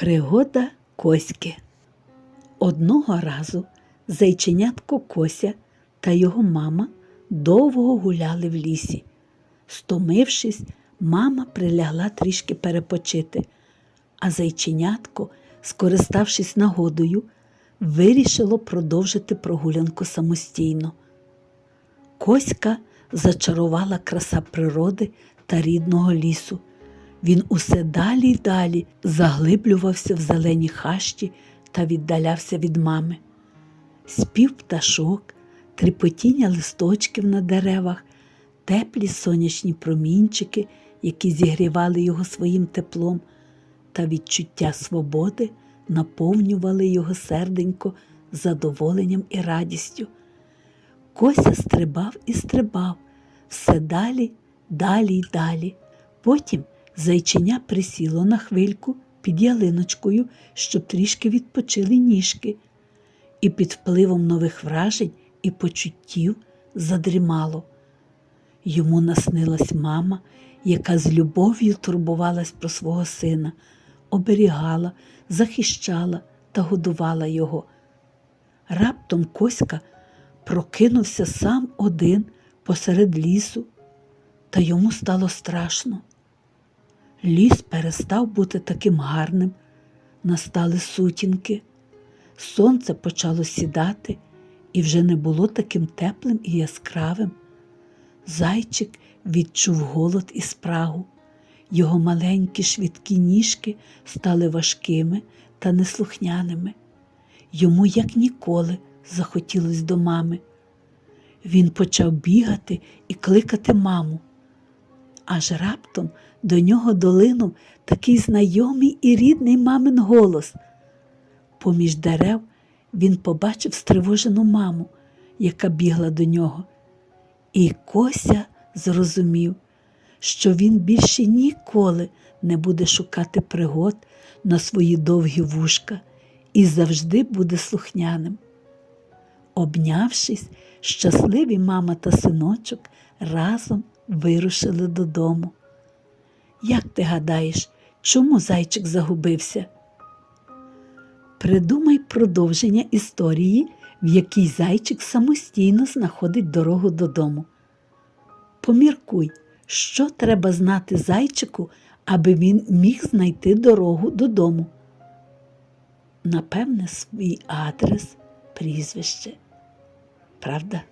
Пригода Коськи. Одного разу зайченятко Кося та його мама довго гуляли в лісі. Стомившись, мама прилягла трішки перепочити, а зайченятко, скориставшись нагодою, вирішило продовжити прогулянку самостійно. Коська зачарувала краса природи та рідного лісу. Він усе далі й далі заглиблювався в зелені хащі та віддалявся від мами. Спів пташок, тріпотіння листочків на деревах, теплі сонячні промінчики, які зігрівали його своїм теплом, та відчуття свободи наповнювали його серденько задоволенням і радістю. Кося стрибав і стрибав, все далі, далі й далі. Потім зайченя присіло на хвильку під ялиночкою, щоб трішки відпочили ніжки, і під впливом нових вражень і почуттів задрімало. Йому наснилась мама, яка з любов'ю турбувалась про свого сина, оберігала, захищала та годувала його. Раптом Коська прокинувся сам один посеред лісу, та йому стало страшно. Ліс перестав бути таким гарним, настали сутінки, сонце почало сідати і вже не було таким теплим і яскравим. Зайчик відчув голод і спрагу. Його маленькі швидкі ніжки стали важкими та неслухняними. Йому, як ніколи, захотілось до мами. Він почав бігати і кликати маму. Аж раптом до нього долинув такий знайомий і рідний мамин голос. Поміж дерев він побачив стривожену маму, яка бігла до нього. І Кося зрозумів, що він більше ніколи не буде шукати пригод на свої довгі вушка і завжди буде слухняним. Обнявшись, щасливі мама та синочок разом вирушили додому. Як ти гадаєш, чому зайчик загубився? Придумай продовження історії, в якій зайчик самостійно знаходить дорогу додому. Поміркуй, що треба знати зайчику, аби він міг знайти дорогу додому. Напевне, свій адрес, прізвище. Правда?